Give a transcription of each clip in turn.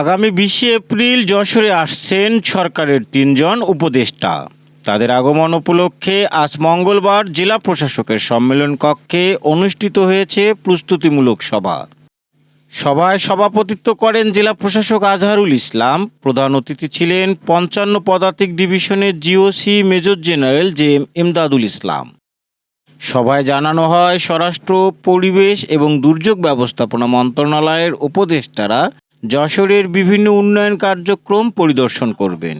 আগামী বিশে এপ্রিল যশোরে আসছেন সরকারের তিনজন উপদেষ্টা। তাদের আগমন উপলক্ষে আজ মঙ্গলবার জেলা প্রশাসকের সম্মেলন কক্ষে অনুষ্ঠিত হয়েছে প্রস্তুতিমূলক সভা। সভায় সভাপতিত্ব করেন জেলা প্রশাসক আজহারুল ইসলাম, প্রধান অতিথি ছিলেন পঞ্চান্ন পদাতিক ডিভিশনের GOC major general J M Emdadul Islam. সভায় জানানো হয় স্বরাষ্ট্র, পরিবেশ এবং দুর্যোগ ব্যবস্থাপনা মন্ত্রণালয়ের উপদেষ্টারা যশোরের বিভিন্ন উন্নয়ন কার্যক্রম পরিদর্শন করবেন।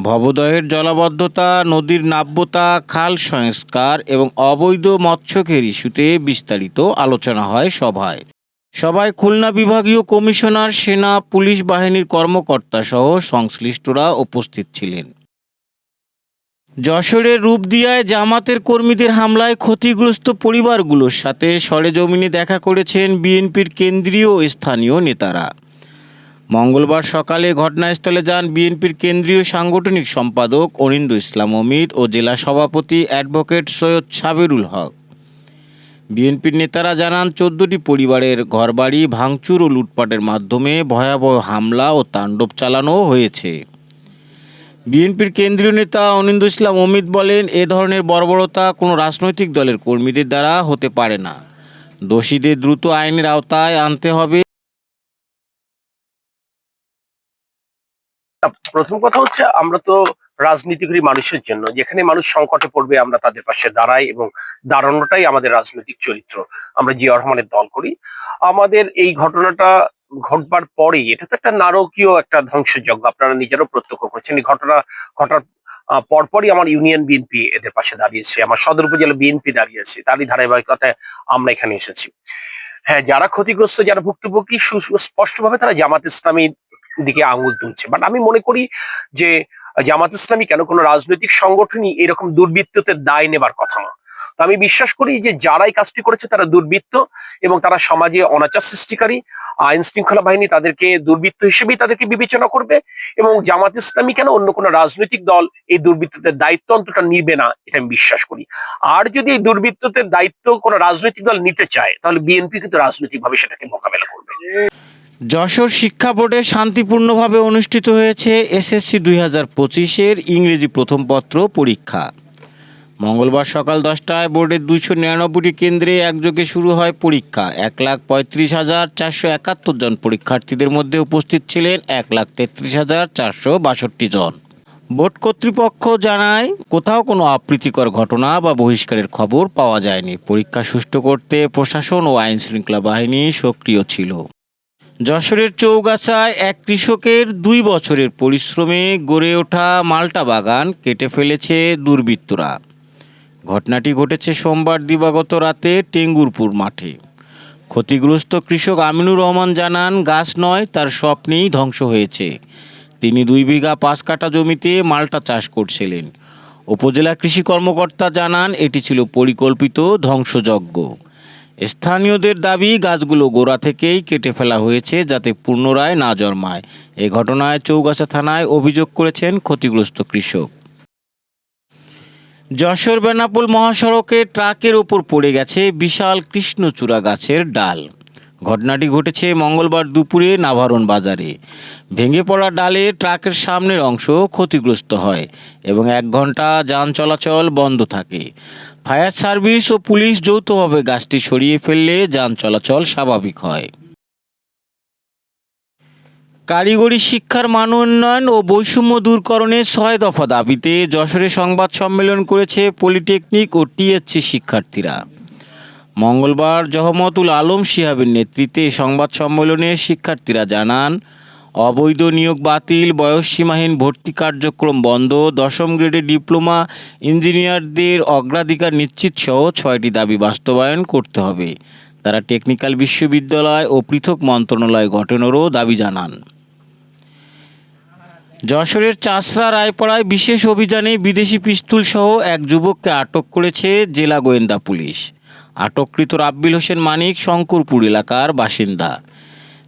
ভবদহের জলাবদ্ধতা, নদীর নাব্যতা, খাল সংস্কার এবং অবৈধ মৎস্যকের ইস্যুতে বিস্তারিত আলোচনা হয় সভায়। সভায় খুলনা বিভাগীয় কমিশনার, সেনা, পুলিশ বাহিনীর কর্মকর্তা সহ সংশ্লিষ্টরা উপস্থিত ছিলেন। যশোরের রূপদিয়ায় জামাতের কর্মীদের হামলায় ক্ষতিগ্রস্ত পরিবারগুলোর সাথে সরেজমিনে দেখা করেছেন বিএনপির কেন্দ্রীয় স্থানীয় নেতারা। মঙ্গলবার সকালে ঘটনাস্থলে যান বিএনপির কেন্দ্রীয় সাংগঠনিক সম্পাদক অরিন্দ ইসলাম অমিত ও জেলা সভাপতি অ্যাডভোকেট সৈয়দ সাবেরুল হক। বিএনপির নেতারা জানান, চোদ্দটি পরিবারের ঘরবাড়ি ভাঙচুর ও লুটপাটের মাধ্যমে ভয়াবহ হামলা ও তাণ্ডব চালানো হয়েছে। বিএনপির কেন্দ্রীয় নেতা অনিন্দ ইসলাম অমিত বলেন, এ ধরনের বর্বরতা কোনো রাজনৈতিক দলের কর্মীদের দ্বারা হতে পারে না। দোষীদের দ্রুত আইনের আওতায় আনতে হবে। প্রথম কথা হচ্ছে আমরা তো রাজনীতি করি মানুষের জন্য। যেখানে মানুষ সংকটে পড়বে, আমরা তাদের পাশে দাঁড়াই এবং দাঁড়ানোটাই আমাদের রাজনৈতিক চরিত্র। আমরা জিয়া রহমানের দল করি। আমাদের এই ঘটনাটা ঘটবার পরেই, এটা তো একটা নারকীয় একটা ধ্বংসযজ্ঞ, আপনারা নিজেরও প্রত্যক্ষ করেছেন, এই ঘটনা ঘটার পরপরই আমার ইউনিয়ন বিএনপি এদের পাশে দাঁড়িয়েছে, আমার সদর উপজেলা বিএনপি দাঁড়িয়েছে, তারই ধারাবাহিকতায় আমরা এখানে এসেছি। হ্যাঁ যারা ক্ষতিগ্রস্ত, যারা ভুক্তভোগী স্পষ্টভাবে তারা জামাত ইসলামী দিকে আঙুল তুলছে। বাট আমি মনে করি যে, জামাত ইসলামী কেন কোনো রাজনৈতিক সংগঠনই এরকম দুর্বৃত্ততে দায় নেবার কথা না। তো আমি বিশ্বাস করি যে, যারাই কাজটি করেছে তারা দুর্বৃত্ত এবং তারা সমাজে অনাচার সৃষ্টিকারী। আইন শৃঙ্খলা বাহিনী তাদেরকে দুর্বৃত্ত হিসেবেই তাদেরকে বিবেচনা করবে এবং জামাত ইসলামী কেন অন্য কোনো রাজনৈতিক দল এই দুর্বৃত্তদের দায়িত্ব অন্তত নিবে না, এটা আমি বিশ্বাস করি। আর যদি এই দুর্বৃত্তদের দায়িত্ব কোনো রাজনৈতিক দল নিতে চায়, তাহলে বিএনপি কিন্তু রাজনৈতিকভাবে সেটাকে মোকাবেলা করবে। যশোর শিক্ষা বোর্ডে শান্তিপূর্ণভাবে অনুষ্ঠিত হয়েছে এসএসসি দুই হাজার পঁচিশের ইংরেজি প্রথম পত্র পরীক্ষা। মঙ্গলবার সকাল দশটায় বোর্ডের দুইশো নিরানব্বইটি কেন্দ্রে একযোগে শুরু হয় পরীক্ষা। এক লাখ পঁয়ত্রিশ হাজার চারশো একাত্তর জন পরীক্ষার্থীদের মধ্যে উপস্থিত ছিলেন এক লাখ তেত্রিশ হাজার চারশো বাষট্টি জন। বোর্ড কর্তৃপক্ষ জানায়, কোথাও কোনো অপ্রীতিকর ঘটনা বা বহিষ্কারের খবর পাওয়া যায়নি। পরীক্ষা সুষ্ঠু করতে প্রশাসন ও আইন শৃঙ্খলা বাহিনী সক্রিয় ছিল। যশোরের চৌগাছায় এক কৃষকের দুই বছরের পরিশ্রমে গড়ে ওঠা মাল্টা বাগান কেটে ফেলেছে দুর্বৃত্তরা। ঘটনাটি ঘটেছে সোমবার দিবাগত রাতে টেঙ্গুরপুর মাঠে। ক্ষতিগ্রস্ত কৃষক আমিনুর রহমান জানান, গাছ নয়, তার স্বপ্নেই ধ্বংস হয়েছে। তিনি দুই বিঘা পাঁচ কাটা জমিতে মাল্টা চাষ করছিলেন। উপজেলা কৃষি কর্মকর্তা জানান, এটি ছিল পরিকল্পিত ধ্বংসযজ্ঞ। স্থানীয়দের দাবি গাছগুলো গোড়া থেকেই কেটে ফেলা হয়েছে যাতে পুনরায় না জন্মায়। এ ঘটনায় চৌগাছা থানায় অভিযোগ করেছেন ক্ষতিগ্রস্ত কৃষক। যশোর বেনাপোল মহাসড়কে ট্রাকের ওপর পড়ে গেছে বিশাল কৃষ্ণচূড়া গাছের ডাল। ঘটনাটি ঘটেছে মঙ্গলবার দুপুরে নাভারণ বাজারে। ভেঙে পড়া ডালে ট্রাকের সামনের অংশ ক্ষতিগ্রস্ত হয় এবং এক ঘণ্টা যান চলাচল বন্ধ থাকে। ফায়ার সার্ভিস ও পুলিশ যৌথভাবে গাছটি সরিয়ে ফেললে যান চলাচল স্বাভাবিক হয়। কারিগরি শিক্ষার মান উন্নয়ন ও বৈষম্য দূরকরণের ছয় দফা দাবিতে যশোরে সংবাদ সম্মেলন করেছে পলিটেকনিক ও টিএসসি শিক্ষার্থীরা। মঙ্গলবার জহমতুল আলম শিহাবের নেতৃত্বে সংবাদ সম্মেলনে শিক্ষার্থীরা জানান অবৈধ নিয়োগ বাতিল, বয়সসীমাহীন ভর্তি কার্যক্রম বন্ধ, দশম গ্রেডে ডিপ্লোমা ইঞ্জিনিয়ারদের অগ্রাধিকার নিশ্চিত সহ ছয়টি দাবি বাস্তবায়ন করতে হবে। তারা টেকনিক্যাল বিশ্ববিদ্যালয় ও পৃথক মন্ত্রণালয় গঠনেরও দাবি জানান। যশোরের চাষরা রায়পাড়ায় বিশেষ অভিযানে বিদেশি পিস্তুল সহ এক যুবককে আটক করেছে জেলা গোয়েন্দা পুলিশ। আটককৃত রাব্বিল হোসেন মানিক, শঙ্করপুর এলাকার বাসিন্দা।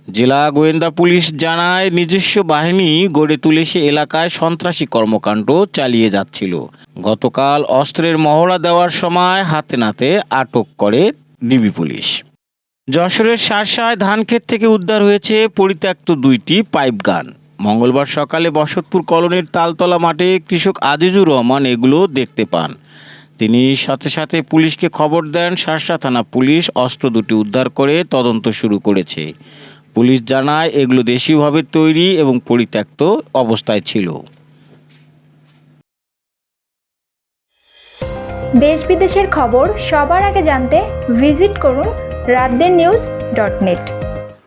জেলা গোয়েন্দা পুলিশ জানায়, নিজস্ব বাহিনী গড়ে তুলে সে এলাকায় সন্ত্রাসী কর্মকাণ্ড চালিয়ে যাচ্ছিল। গতকাল অস্ত্রের মহড়া দেওয়ার সময় হাতে নাতে আটক করে ডিবি পুলিশ। যশোরের শার্শায় ধানক্ষেত থেকে উদ্ধার হয়েছে পরিত্যক্ত দুইটি পাইপ গান। মঙ্গলবার সকালে বসতপুর কলোনির তালতলা মাঠে কৃষক আজিজুর রহমান এগুলো দেখতে পান। তিনি সাথে সাথে পুলিশকে খবর দেন শার্শা থানা পুলিশ অস্ত্র দুটি উদ্ধার করে তদন্ত শুরু করেছে। পুলিশ জানায় এগুলো দেশীয়ভাবে তৈরি এবং পরিত্যক্ত অবস্থায় ছিল। দেশ বিদেশের খবর সবার আগে জানতে ভিজিট করুন রাতদের নিউজ ডট নেট।